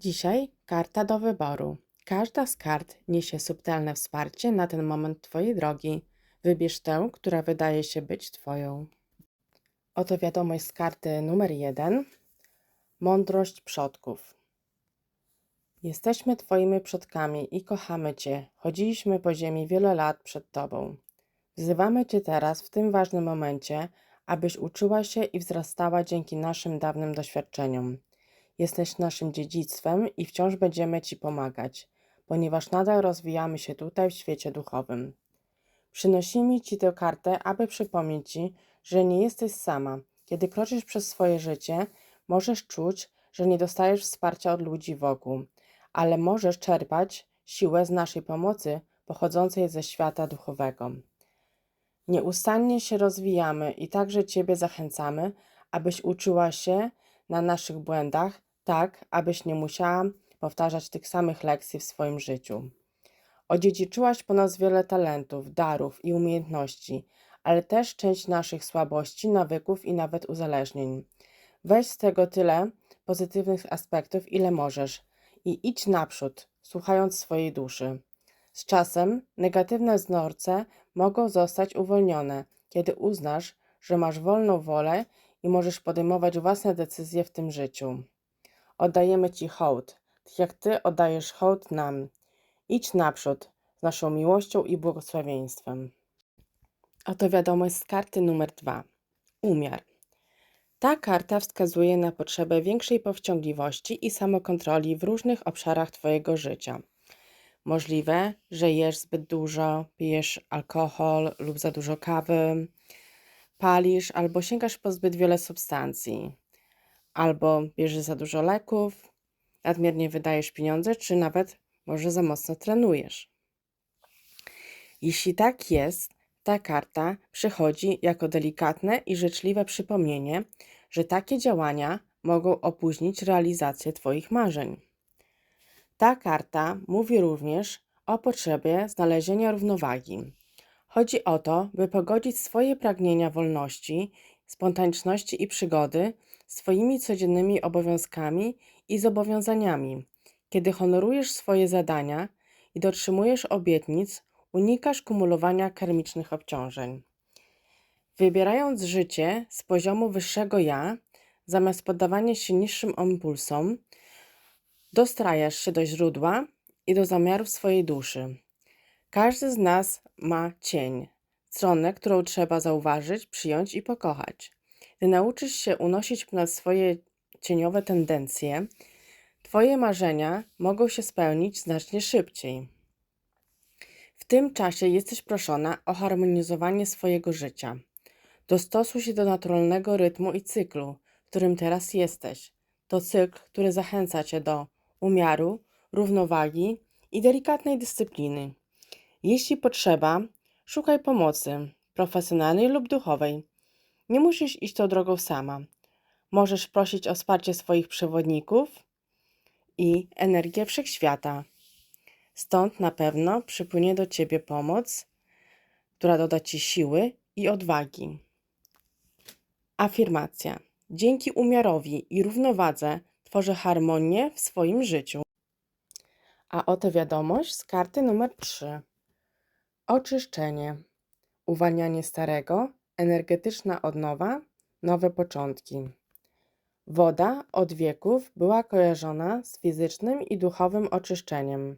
Dzisiaj karta do wyboru. Każda z kart niesie subtelne wsparcie na ten moment Twojej drogi. Wybierz tę, która wydaje się być Twoją. Oto wiadomość z karty numer jeden. Mądrość przodków. Jesteśmy Twoimi przodkami i kochamy Cię. Chodziliśmy po ziemi wiele lat przed Tobą. Wzywamy Cię teraz w tym ważnym momencie, abyś uczyła się i wzrastała dzięki naszym dawnym doświadczeniom. Jesteś naszym dziedzictwem i wciąż będziemy Ci pomagać, ponieważ nadal rozwijamy się tutaj w świecie duchowym. Przynosimy Ci tę kartę, aby przypomnieć Ci, że nie jesteś sama. Kiedy kroczysz przez swoje życie, możesz czuć, że nie dostajesz wsparcia od ludzi wokół, ale możesz czerpać siłę z naszej pomocy pochodzącej ze świata duchowego. Nieustannie się rozwijamy i także Ciebie zachęcamy, abyś uczyła się na naszych błędach, tak abyś nie musiała powtarzać tych samych lekcji w swoim życiu. Odziedziczyłaś po nas wiele talentów, darów i umiejętności, ale też część naszych słabości, nawyków i nawet uzależnień. Weź z tego tyle pozytywnych aspektów, ile możesz i idź naprzód, słuchając swojej duszy. Z czasem negatywne wzorce mogą zostać uwolnione, kiedy uznasz, że masz wolną wolę i możesz podejmować własne decyzje w tym życiu. Oddajemy Ci hołd, tak jak Ty oddajesz hołd nam. Idź naprzód z naszą miłością i błogosławieństwem. Oto wiadomość z karty numer dwa. Umiar. Ta karta wskazuje na potrzebę większej powściągliwości i samokontroli w różnych obszarach Twojego życia. Możliwe, że jesz zbyt dużo, pijesz alkohol lub za dużo kawy, palisz albo sięgasz po zbyt wiele substancji, albo bierzesz za dużo leków, nadmiernie wydajesz pieniądze, czy nawet może za mocno trenujesz. Jeśli tak jest, ta karta przychodzi jako delikatne i życzliwe przypomnienie, że takie działania mogą opóźnić realizację Twoich marzeń. Ta karta mówi również o potrzebie znalezienia równowagi. Chodzi o to, by pogodzić swoje pragnienia wolności, spontaniczności i przygody z Twoimi codziennymi obowiązkami i zobowiązaniami. Kiedy honorujesz swoje zadania i dotrzymujesz obietnic, unikasz kumulowania karmicznych obciążeń. Wybierając życie z poziomu wyższego ja, zamiast poddawania się niższym impulsom, dostrajasz się do źródła i do zamiarów swojej duszy. Każdy z nas ma cień, stronę, którą trzeba zauważyć, przyjąć i pokochać. Gdy nauczysz się unosić ponad swoje cieniowe tendencje, Twoje marzenia mogą się spełnić znacznie szybciej. W tym czasie jesteś proszona o harmonizowanie swojego życia. Dostosuj się do naturalnego rytmu i cyklu, w którym teraz jesteś. To cykl, który zachęca cię do umiaru, równowagi i delikatnej dyscypliny. Jeśli potrzeba, szukaj pomocy, profesjonalnej lub duchowej. Nie musisz iść tą drogą sama. Możesz prosić o wsparcie swoich przewodników i energię wszechświata. Stąd na pewno przypłynie do ciebie pomoc, która doda ci siły i odwagi. Afirmacja. Dzięki umiarowi i równowadze tworzę harmonię w swoim życiu. A oto wiadomość z karty numer 3. Oczyszczenie. Uwalnianie starego, energetyczna odnowa, nowe początki. Woda od wieków była kojarzona z fizycznym i duchowym oczyszczeniem.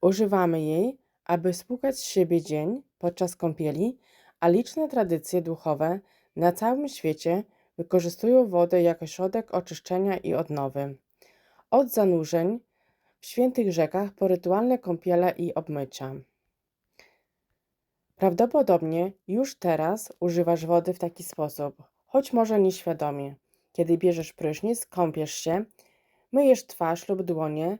Używamy jej, aby spłukać z siebie dzień podczas kąpieli, a liczne tradycje duchowe na całym świecie wykorzystują wodę jako środek oczyszczenia i odnowy. Od zanurzeń w świętych rzekach po rytualne kąpiele i obmycia. Prawdopodobnie już teraz używasz wody w taki sposób, choć może nieświadomie. Kiedy bierzesz prysznic, kąpiesz się, myjesz twarz lub dłonie,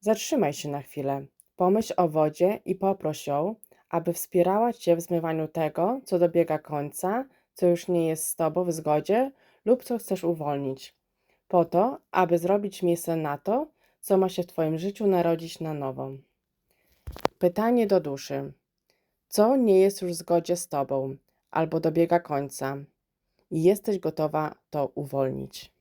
zatrzymaj się na chwilę. Pomyśl o wodzie i poproś ją, aby wspierała Cię w zmywaniu tego, co dobiega końca, co już nie jest z Tobą w zgodzie lub co chcesz uwolnić, po to, aby zrobić miejsce na to, co ma się w Twoim życiu narodzić na nowo. Pytanie do duszy. Co nie jest już w zgodzie z Tobą albo dobiega końca i jesteś gotowa to uwolnić?